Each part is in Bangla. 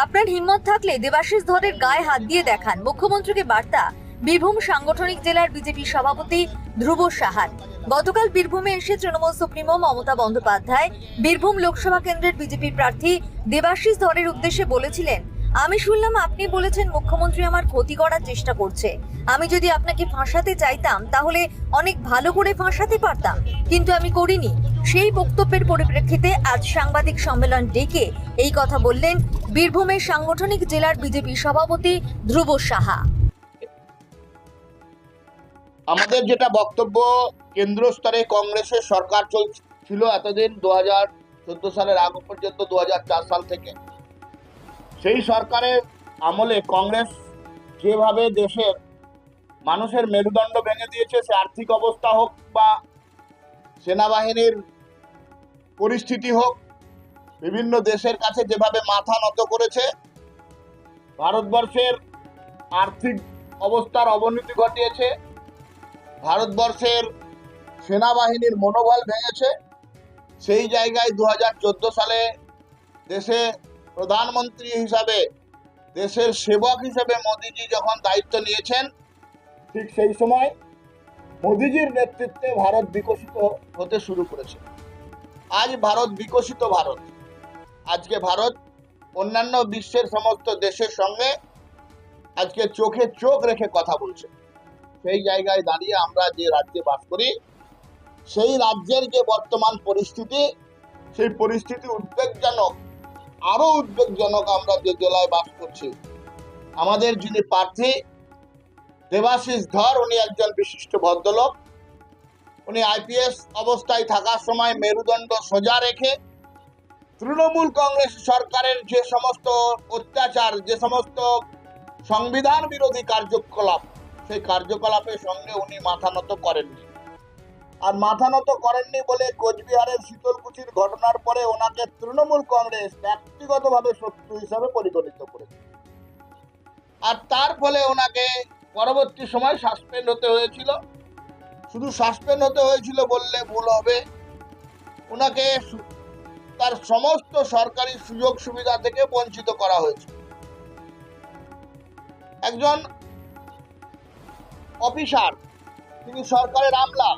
আপনার হিম্মত থাকলে দেবাশিস ধরের গায়ে হাত দিয়ে দেখান। মুখ্যমন্ত্রীকে বার্তা, বীরভূম সাংগঠনিক জেলার বিজেপি সভাপতি ধ্রুব সাহার। গতকাল বীরভূমে এসে তৃণমূল সুপ্রিমো মমতা বন্দ্যোপাধ্যায়, বীরভূম লোকসভা কেন্দ্রের বিজেপি প্রার্থী দেবাশিস ধরের উদ্দেশ্যে বলেছিলেন, আমি শুনলাম আপনি বলেছেন মুখ্যমন্ত্রী আমার ক্ষতি করার চেষ্টা করছে। আমি যদি আপনাকে ফাঁসাতে চাইতাম, তাহলে অনেক ভালো করে ফাঁসাতে পারতাম, কিন্তু আমি করিনি। সেই বক্তব্যের পরিপ্রেক্ষিতে আজ সাংবাদিক সম্মেলন ডেকে এই কথা বললেন বীরভূমের সাংগঠনিক জেলার বিজেপি সভাপতি ধ্রুব সাহা। আমাদের যেটা বক্তব্য কেন্দ্র স্তরে কংগ্রেসের সরকার চলছিল এতদিন দু হাজার চোদ্দ সালের আগ পর্যন্ত, দু হাজার চার সাল থেকে। সেই সরকারের আমলে কংগ্রেস যেভাবে দেশের মানুষের মেরুদণ্ড ভেঙে দিয়েছে, সে আর্থিক অবস্থা হোক বা সেনাবাহিনীর পরিস্থিতি হোক, বিভিন্ন দেশের কাছে যেভাবে মাথা নত করেছে, ভারতবর্ষের আর্থিক অবস্থার অবনতি ঘটিয়েছে, ভারতবর্ষের সেনাবাহিনীর মনোবল ভেঙেছে, সেই জায়গায় দু হাজার চোদ্দ সালে দেশে প্রধানমন্ত্রী হিসাবে, দেশের সেবক হিসেবে মোদিজি যখন দায়িত্ব নিয়েছেন, ঠিক সেই সময় মোদিজির নেতৃত্বে ভারত বিকশিত হতে শুরু করেছে। আজ ভারত বিকশিত ভারত। আজকে ভারত অন্যান্য বিশ্বের সমস্ত দেশের সঙ্গে আজকে চোখে চোখ রেখে কথা বলছে। সেই জায়গায় দাঁড়িয়ে আমরা যে রাজ্যে বাস করি, সেই রাজ্যের যে বর্তমান পরিস্থিতি, সেই পরিস্থিতি উদ্বেগজনক আরও উদ্বেগজনক আমরা যে জেলায় বাস করছি। আমাদের যিনি প্রার্থী, দেবাশিস ধর, উনি একজন বিশিষ্ট ভদ্রলোক। উনি আইপিএস অবস্থায় থাকার সময় মেরুদণ্ড সোজা রেখে তৃণমূল কংগ্রেস সরকারের যে সমস্ত অত্যাচার, যে সমস্ত সংবিধান বিরোধী কার্যকলাপ, সেই কার্যকলাপের সঙ্গে উনি মাথা নত করেননি। আর মাথা নত করেননি বলে কোচবিহারের শীতলকুচির ঘটনার পরে ওনাকে তৃণমূল কংগ্রেস ব্যক্তিগতভাবে শত্রু হিসাবে পরিগণিত করেছে। আর তার ফলে ওনাকে পরবর্তী সময় সাসপেন্ড হতে হয়েছিল। শুধু সাসপেন্ড হতে হয়েছিল বললে ভুল হবে। ওনাকে তার সমস্ত সরকারি সুযোগ সুবিধা থেকে বঞ্চিত করা হয়েছে। একজন অফিসার, তিনি সরকারের আমলা।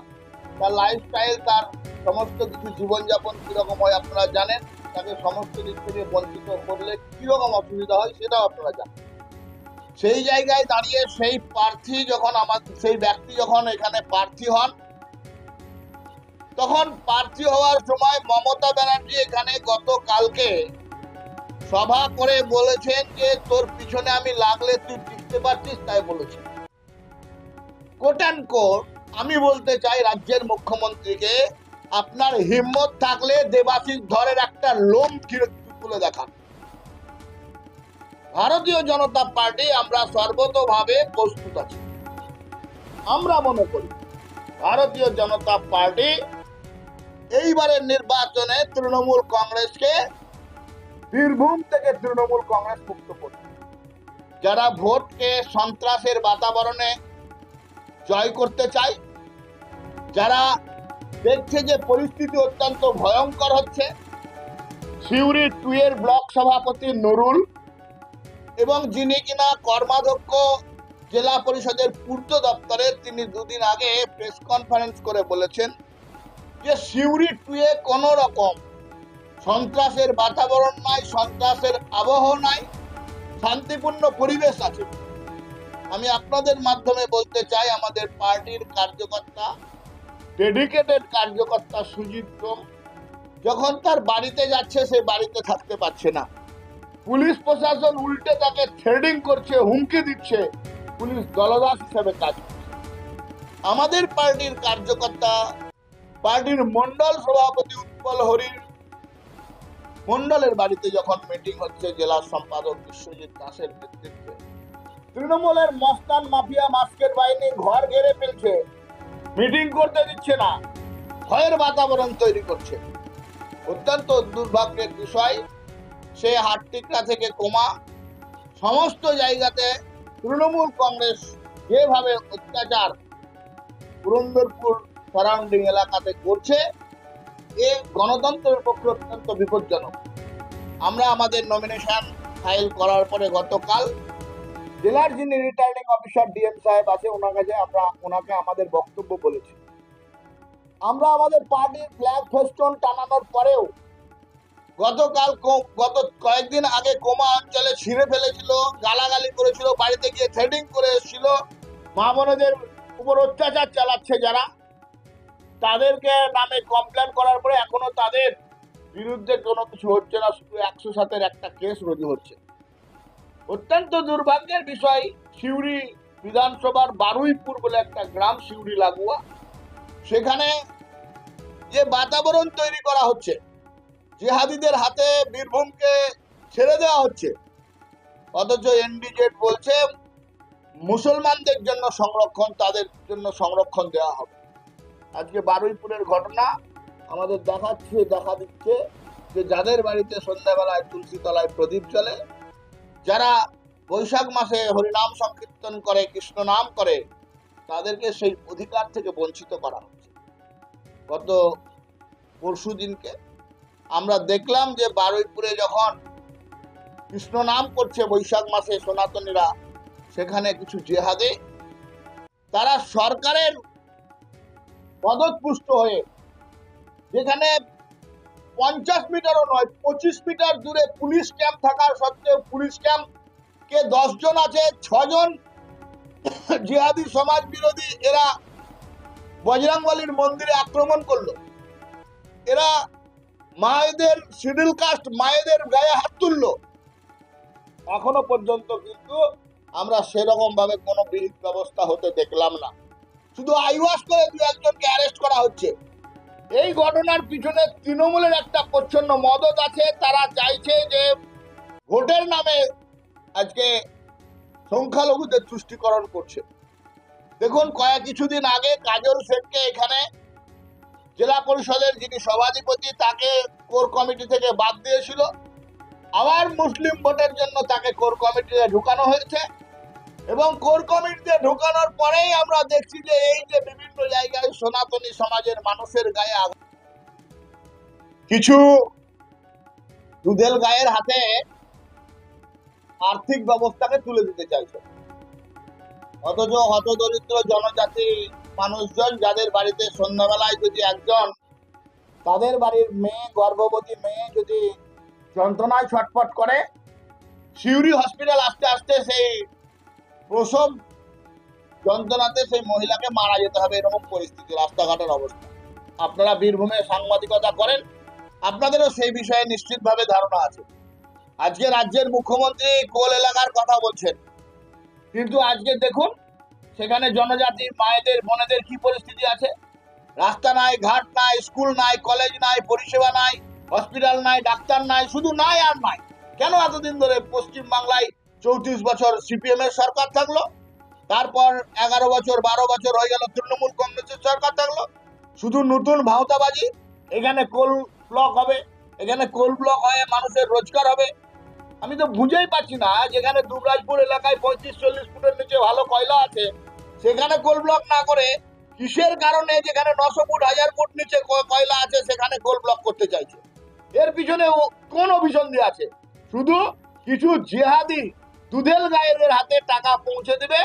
তার লাইফস্টাইল তার সমস্ত কিছু জীবনযাপন কীরকম হয় আপনারা জানেন। তাকে সমস্ত দিক থেকে বঞ্চিত করলে কীরকম অসুবিধা হয় সেটাও আপনারা জানেন। সেই জায়গায় দাঁড়িয়ে সেই প্রার্থী যখন আমার, সেই ব্যক্তি যখন এখানে প্রার্থী হন, তখন প্রার্থী হওয়ার সময় মমতা ব্যানার্জি এখানে গতকালকে সভা করে বলেছেন যে, তোর পিছনে আমি লাগলে তুই টিকতে পারছিস তাই বলেছেন কোট অ্যান্ড কোট আমি বলতে চাই রাজ্যের মুখ্যমন্ত্রীকে, আপনার হিম্মত থাকলে দেবাশিস ধরের একটা লোম তুলে দেখান। ভারতীয় জনতা পার্টি আমরা সর্বতভাবে প্রস্তুত আছি। আমরা মনে করি ভারতীয় জনতা পার্টি এইবারের নির্বাচনে তৃণমূল কংগ্রেসকে বীরভূম থেকে তৃণমূল কংগ্রেস মুক্ত করবে। যারা ভোটকে সন্ত্রাসের বাতাবরণে জয় করতে চায়, যারা দেখছে যে পরিস্থিতি অত্যন্ত ভয়ঙ্কর হচ্ছে সিউড়ি টু এর ব্লক সভাপতি নুরুল এবং যিনি কিনা কর্মাধ্যক্ষ জেলা পরিষদের পূর্ত দপ্তরে তিনি দুদিন আগে প্রেস কনফারেন্স করে বলেছেন যে সিউড়ি টুয়ে কোনো রকম সন্ত্রাসের বাতাবরণ নাই, সন্ত্রাসের আবহ নাই, শান্তিপূর্ণ পরিবেশ আছে। আমি আপনাদের মাধ্যমে বলতে চাই, আমাদের পার্টির কার্যকর্তা ডেডিকেটেড কার্যকর্তা সুজিত যখন তার বাড়িতে যাচ্ছে, সে বাড়িতে থাকতে পারছে না। পুলিশ প্রশাসন উল্টে তাকে থ্রেডিং করছে, হুমকি দিচ্ছে। পুলিশ দলদাস হিসেবে কাজ আমাদের পার্টির কার্যকর্তা, পার্টির মন্ডল সভাপতি উৎপল হরির মন্ডলের বাড়িতে যখন মিটিং হচ্ছে, জেলা সম্পাদক বিশ্বজিৎ দাসের নেতৃত্বে, তৃণমূলের মস্তান মাফিয়া মাস্কের বাহিনী ঘর ঘেরে ফেলছে। মিটিং করতে দিচ্ছে না, ভয়ের বাতাবরণ তৈরি করছে। অত্যন্ত দুর্ভাগ্যের বিষয় সে হাটটিকরা থেকে কোমা সমস্ত জায়গাতে তৃণমূল কংগ্রেস যেভাবে অত্যাচার পুরন্দরপুর সারাউন্ডিং এলাকাতে করছে, এ গণতন্ত্রের পক্ষে অত্যন্ত বিপজ্জনক। আমরা আমাদের নমিনেশন ফাইল করার পরে গতকাল জেলার যিনি রিটার্নিং অফিসার ডিএম সাহেব আছে, ওনার কাছে আমরা, ওনাকে আমাদের বক্তব্য বলেছি। আমরা আমাদের পার্টির ফ্ল্যাগ ফেস্টন টানানোর পরেও গতকাল গত কয়েকদিন আগে কোমা অঞ্চলে ছিঁড়ে ফেলেছিল, গালাগালি করেছিল, বাড়িতে গিয়ে থ্রেডিং করে এসেছিল। মা বোনেদের উপর অত্যাচার চালাচ্ছে যারা, তাদেরকে নামে কমপ্লেন করার পরে এখনও তাদের বিরুদ্ধে কোনো কিছু হচ্ছে না, শুধু একশো সাতের একটা কেস রুজু হচ্ছে। অত্যন্ত দুর্ভাগ্যের বিষয়, সিউড়ি বিধানসভার বারুইপুর বলে একটা গ্রাম সিউড়ি লাগোয়া। সেখানে যে বাতাবরণ তৈরি করা হচ্ছে জিহাদিদের হাতে বীরভূমকে ছেড়ে দেওয়া হচ্ছে। অথচ এনডিজেড বলছে, মুসলমানদের জন্য সংরক্ষণ, তাদের জন্য সংরক্ষণ দেওয়া হবে। আজকে বারুইপুরের ঘটনা আমাদের দেখাচ্ছে, দেখা দিচ্ছে যে যাদের বাড়িতে সন্ধ্যাবেলায় তুলসী তলায় প্রদীপ জ্বলে, যারা বৈশাখ মাসে হরিনাম সংকীর্তন করে, কৃষ্ণ নাম করে, তাদেরকে সেই অধিকার থেকে বঞ্চিত করা হচ্ছে। গত পরশু দিনকে আমরা দেখলাম যে বারুইপুরে যখন কৃষ্ণ নাম করছে বৈশাখ মাসে সনাতনীরা, সেখানে কিছু জেহাদে, তারা সরকারের পদপুষ্ট হয়ে, যেখানে পঞ্চাশ মিটারও নয়, পঁচিশ মিটার দূরে পুলিশ ক্যাম্প থাকার সত্ত্বেও পুলিশ ক্যাম্প কে দশজন আছে, ছজন জিহাদি সমাজ বিরোধী, এরা বজরাংবলির মন্দিরে আক্রমণ করল। এরা মায়েদের শিডিউল কাস্ট মায়েদের গায়ে হাত তুললো। এখনও পর্যন্ত কিন্তু আমরা সেরকম ভাবে কোনো বিহিত ব্যবস্থা হতে দেখলাম না। শুধু আইওয়াস করে দু একজনকে অ্যারেস্ট করা হচ্ছে। এই ঘটনার পিছনে তৃণমূলের একটা প্রচ্ছন্ন মদত আছে। তারা চাইছে যে ভোটের নামে আজকে সংখ্যালঘুদের তুষ্টিকরণ করছে। দেখুন, কয়েক কিছুদিন আগে কাজল শেখকে এখানে জেলা পরিষদের যিনি সভাধিপতি, তাকে কোর কমিটি থেকে বাদ দিয়েছিল। আবার মুসলিম ভোটের জন্য তাকে কোর কমিটিতে ঢুকানো হয়েছে এবং কোর কমিটিতে ঢুকানোর পরেই আমরা দেখছি যে এই যে বিভিন্ন জায়গায় সনাতনী সমাজের মানুষের গায়ে কিছু দুধেল গায়ের হাতে আর্থিক ব্যবস্থাকে তুলে দিতে চাইছে। অথচ হতদরিদ্র জনজাতি মানুষজন যাদের বাড়িতে সন্ধ্যাবেলায় যদি একজন তাদের বাড়ির মেয়ে, গর্ভবতী মেয়ে যদি যন্ত্রণায় ছটফট করে, সিউড়ি হসপিটাল আসতে আসতে সেই প্রসব যন্ত্রণাতে সেই মহিলাকে মারা যেতে হবে এরকম পরিস্থিতি, রাস্তাঘাটের অবস্থা। আপনারা বীরভূমে সাংবাদিকতা করেন, আপনাদেরও সেই বিষয়ে নিশ্চিতভাবে ধারণা আছে। আজকে রাজ্যের মুখ্যমন্ত্রী কোল এলাকার কথা বলছেন। কিন্তু আজকে দেখুন সেখানে জনজাতি মায়েদের, বোনেদের কি পরিস্থিতি আছে? রাস্তা নাই, ঘাট নাই, স্কুল নাই, কলেজ নাই, পরিষেবা নাই, হসপিটাল নাই, ডাক্তার নাই, শুধু নাই আর নাই। কেন এতদিন ধরে পশ্চিম বাংলায় চৌত্রিশ বছর সিপিএম এর সরকার থাকল? তারপর এগারো বছর, বারো বছর হয়ে গেল তৃণমূল কংগ্রেসের সরকার থাকল। শুধু নতুন ভাওতাবাজি, এখানে কোল ব্লক হবে, এখানে কোল ব্লক হয়ে মানুষের রোজগার হবে। আমি তো বুঝেই পাচ্ছি না, যেখানে দুবরাজপুর এলাকায় পঁয়ত্রিশ, চল্লিশ ফুটের নিচে ভালো কয়লা আছে সেখানে কোল ব্লক না করে কিসের কারণে যেখানে নশো ফুট, হাজার ফুট নিচে কয়লা আছে, সেখানে কোল ব্লক করতে চাইছে? এর পিছনে কোন অভিসন্ধি আছে? শুধু কিছু জেহাদি দুধেল গায়েদের হাতে টাকা পৌঁছে দেবে।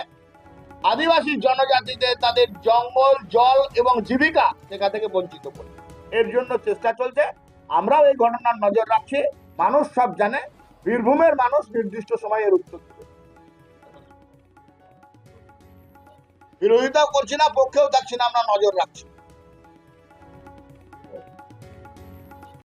আদিবাসী জনজাতিদের তাদের জঙ্গল, জল এবং জীবিকা সেখান থেকে বঞ্চিত করে এর জন্য চেষ্টা চলছে। আমরাও এই ঘটনার নজর রাখছি। মানুষ সব জানে। বীরভূমের মানুষ নির্দিষ্ট সময়ে এর উত্তর বিরোধিতাও করছি না পক্ষেও থাকছি না আমরা নজর রাখছি।